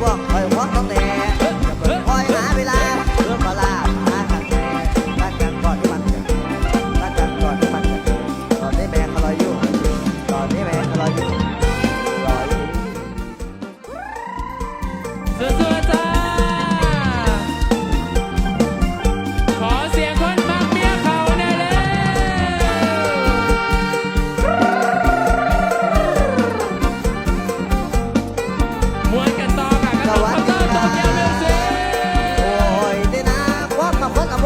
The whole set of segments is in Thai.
พวกคอยหวงต้งแน่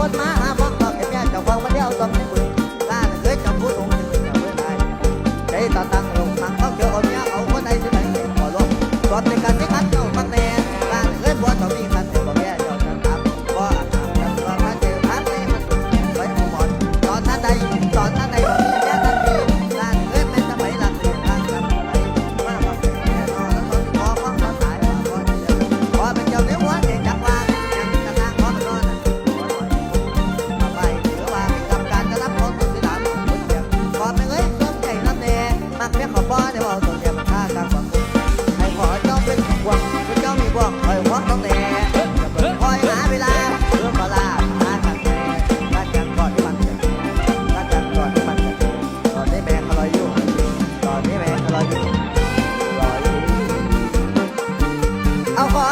ขับรถขับรถมาหาพวกเราเก็บแม่จะฟองมาเดียวต้องในมือล้านเคยจับผู้สูงถึงจะเมื่อไรใจต่อตั้งลงมังเขาเจอเอาเนี้ยเอาคนใดที่ไหนเด็กขอลงตอนในการที่คัดเจ้าตั้งแน่ลานเคยบัวต้อมีคันเดียวบ่แย่เจ้าจังครับว่าอาบกันว่าพันเจอพันนี้มันไปหมดตอนนั้นใดตอนนั้น มาป้อเดี๋ยวเอาตัวเดียวมาฆ่ากลางความสุขให้ขอเจ้าเป็นห่วงเป็นเจ้ามีบ่วงคอยหวงต้องแน่จะเปิดคอยหาเวลาเรื่องมาลาหาทางแน่รักกันก่อนที่มันจะรักกันก่อนที่มันจะตอนนี้แม่เขารออยู่ตอนนี้แม่เขารออยู่รออยู่เอาขอ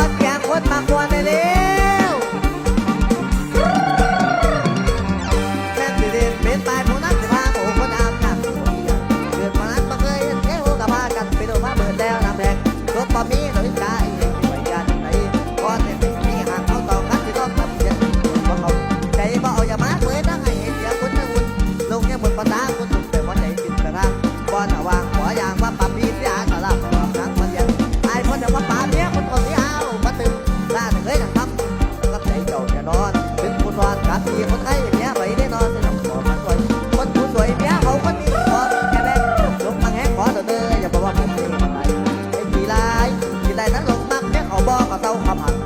come on.